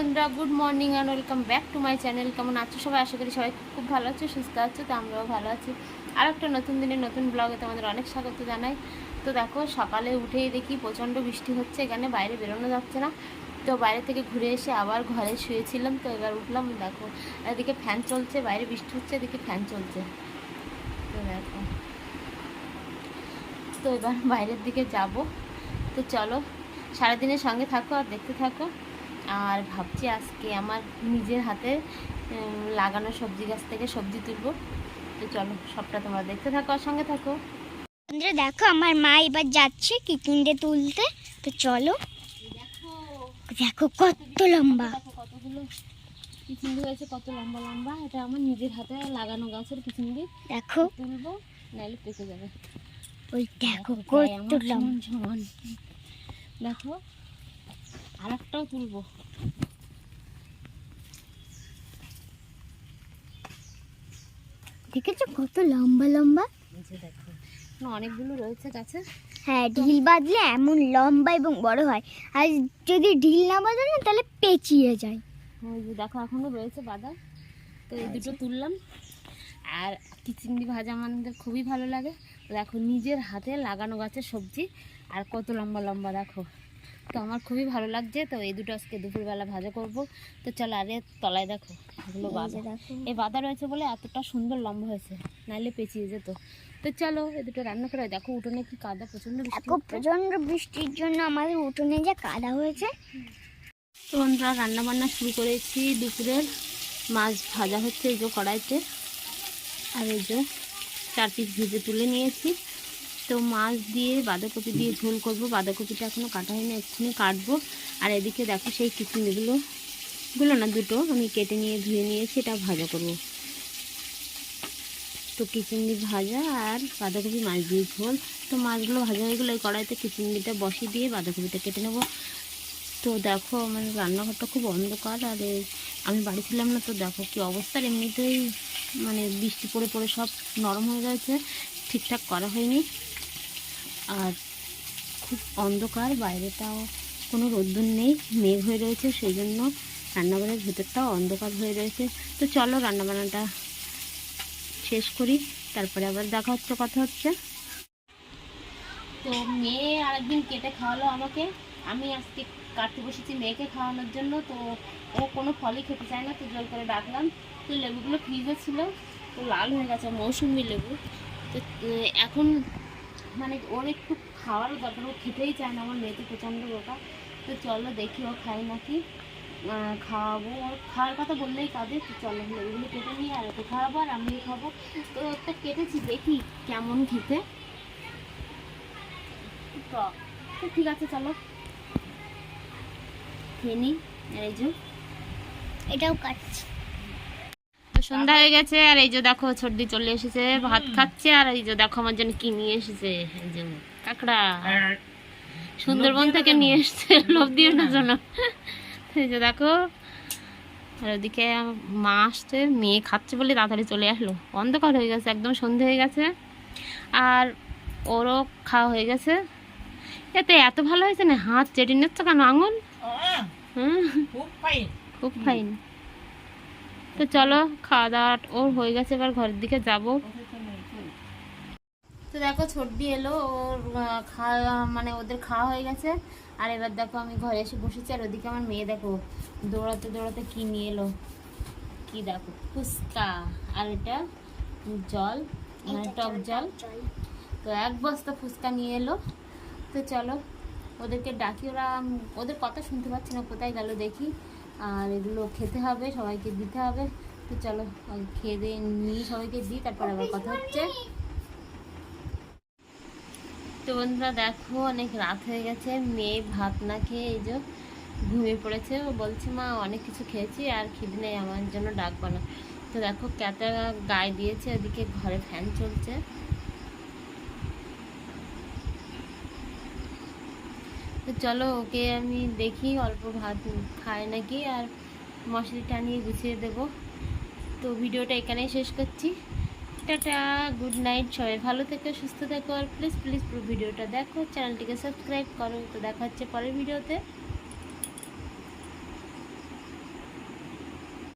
বন্ধুরা good morning and welcome back to my channel কেমন আছো সবাই? আশা করি সবাই খুব ভালো আছো, সুস্থ আছো, তো আমরাও ভালো আছি। আর একটা নতুন দিনের নতুন ব্লগে তোমাদের অনেক স্বাগত জানাই। তো দেখো, সকালে উঠেই দেখি প্রচণ্ড বৃষ্টি হচ্ছে, এখানে বাইরে বেরোনো যাচ্ছে না। তো বাইরে থেকে ঘুরে এসে আবার ঘরে শুয়েছিলাম, তো এবার উঠলাম, দেখো, এদিকে ফ্যান চলছে, বাইরে বৃষ্টি হচ্ছে, এদিকে ফ্যান চলছে। তো দেখো, তো এবার বাইরের দিকে যাব। তো চলো, সারাদিনের সঙ্গে থাকো আর দেখতে থাকো। আর ভাবছি আজকে আমার নিজের হাতে লাগানো সবজি গাছ থেকে সবজি তুলবো। তো চলো সবটা তোমরা দেখতে থাকো আর সঙ্গে থাকো। দেখো আমার মা এবার যাচ্ছে কিকিন্ডে তুলতে। তো চলো। দেখো দেখো কত লম্বা। কতগুলো কিচিন্দি হয়েছে কত লম্বা লম্বা। এটা আমার নিজের হাতে লাগানো গাছের কিচিন্দি দেখো। তুলবো পেকে যাবে। ওই দেখো কত লম্বা। দেখো আর একটাও তুলবো। দেখেছ কত লম্বা লম্বা? দেখো অনেকগুলো রয়েছে গাছে। হ্যাঁ ঢিল বাঁধলে এমন লম্বা এবং বড় হয়। আর যদি ঢিল না বাঁধে না তাহলে পেঁচিয়ে যায়। ওই যে দেখো এখনও রয়েছে বাদাম। তো এই দুটো তুললাম। আর কিচিংড়ি ভাজা আমাদের খুবই ভালো লাগে। দেখো নিজের হাতে লাগানো গাছের সবজি। আর কত লম্বা লম্বা দেখো। তো আমার খুবই ভালো লাগছে তো এই দুটো আজকে দুপুরবেলা ভাজা করব। তো চলো আরে তলায় দেখো এগুলো দেখো। এই বাদা রয়েছে বলে এতটা সুন্দর লম্বা হয়েছে নাইলে পেঁচিয়ে যেত। তো চলো এই দুটো রান্না করে দেখো উঠোনে কি কাদা দেখো প্রচণ্ড বৃষ্টির জন্য আমাদের উঠোনে যে কাদা হয়েছে। তো বন্ধুরা রান্না বান্না শুরু করেছি। দুপুরের মাছ ভাজা হচ্ছে এই যে কড়াইতে। আর এই যে চার পিস ভেজে তুলে নিয়েছি। তো মাছ দিয়ে বাঁধাকপি দিয়ে ঝোল করব। বাঁধাকপিটা এখনও কাটা হয়নি, এক্ষুনি কাটবো। আর এদিকে দেখো সেই কিচমিগুলো গুলো না দুটো আমি কেটে নিয়ে ধুয়ে নিয়েছি এটা ভাজা করব। তো কিচিংড়ি ভাজা আর বাঁধাকপি মাছ দিয়ে ঝোল। তো মাছগুলো ভাজা হয়ে গেলে, এই কড়াইতে কিচিংড়িটা বসিয়ে দিয়ে বাঁধাকপিটা কেটে নেব। তো দেখো আমার রান্নাঘরটা খুব অন্ধকার আর আমি বাড়ি ছিলাম না তো দেখো কি অবস্থা। এমনিতেই মানে বৃষ্টি পড়ে পড়ে সব নরম হয়ে গেছে, ঠিকঠাক করা হয়নি। আর খুব অন্ধকার, বাইরেটাও কোনো রোদ্দুর নেই, মেঘ হয়ে রয়েছে, সেই জন্য রান্নাঘরের ভেতরটাও অন্ধকার হয়ে রয়েছে। তো চলো রান্নাবান্নাটা শেষ করি, তারপরে আবার দেখা হচ্ছে, কথা হচ্ছে। তো মেয়ে আরেকদিন কেটে খাওয়ালো আমাকে। আমি আজকে কাটতে বসেছি মেয়েকে খাওয়ানোর জন্য, তো ও কোনো ফলই খেতে চায় না, তো জল করে ডাকলাম তো লেবুগুলো ফ্রিজে ছিল, তো লাল হয়ে গেছে, মৌসুমি লেবু। তো এখন মানে ওর একটু খাওয়ারও দরকার, ও খেতেই চায় না, আমার মেয়ে তো প্রচণ্ড বোকা। তো চলো দেখি ও খায় নাকি। খাওয়াবো। ওর খাওয়ার কথা বললেই কাঁদে, তো চলো লেবুগুলো কেটে নিয়ে আর ওকে খাওয়াবো আর আমি খাব। তো একটা কেটেছি, দেখি কেমন খেতে। তো ঠিক আছে, চলো। খেয়ে নিই এটাও কাটছি। সন্ধ্যা হয়ে গেছে আর এই যে দেখো সর্দি চলে এসেছে ভাত খাচ্ছে আর এই যে দেখো আমার জন্য কি নিয়ে এসেছে এই যে কাঁকড়া। সুন্দরবন থেকে নিয়ে এসছে লোভ দিয়ে জন্য তো এই যে দেখো আর ওদিকে মা আসছে মেয়ে খাচ্ছে বলে তাড়াতাড়ি চলে আসলো। অন্ধকার হয়ে গেছে একদম সন্ধে হয়ে গেছে আর ওরও খাওয়া হয়ে গেছে। এতে এত ভালো হয়েছে না হাত চেটে নিচ্ছ কেন আঙুল? হুম। খুব ফাইন তো চলো খাওয়া দাওয়া ওর হয়ে গেছে এবার ঘরের দিকে যাব। তো দেখো ছর্দি এলো ওর খাওয়া মানে ওদের খাওয়া হয়ে গেছে। আর এবার দেখো আমি ঘরে এসে বসেছি আর ওদিকে আমার মেয়ে দেখো দৌড়াতে দৌড়াতে কি নিয়ে এলো কি দেখো ফুচকা আর এটা জল মানে টক জল। তো এক বস্তা ফুচকা নিয়ে এলো। তো চলো ওদেরকে ডাকি ওরা ওদের কথা শুনতে পাচ্ছি না কোথায় গেল দেখি। আর এগুলো খেতে হবে, সবাইকে দিতে হবে। তো চলো খেয়ে নিয়ে সবাইকে দিই, তারপর আবার কথা হচ্ছে। তো বন্ধুরা, দেখো, অনেক রাত হয়ে গেছে, মেয়ে ভাত না খেয়ে এই যে ঘুমিয়ে পড়েছে। ও বলছে, মা, অনেক কিছু খেয়েছি, আর খিদে নেই, আমার জন্য ডাকবো না। তো দেখো, ক্যাটা গায়ে দিয়েছে, ওদিকে ঘরে ফ্যান চলছে। তো চলো ওকে আমি দেখি, অল্প ভাত খায় নাকি, আর মশারি টানিয়ে গুছিয়ে দেব। তো ভিডিওটা এখানেই শেষ করছি। টাটা, গুড নাইট, সবাই ভালো থেকো, সুস্থ থেকো, আর প্লিজ প্লিজ পুরো ভিডিওটা দেখো। চ্যানেলটিকে সাবস্ক্রাইব করো, তো দেখা হচ্ছে পরের ভিডিওতে।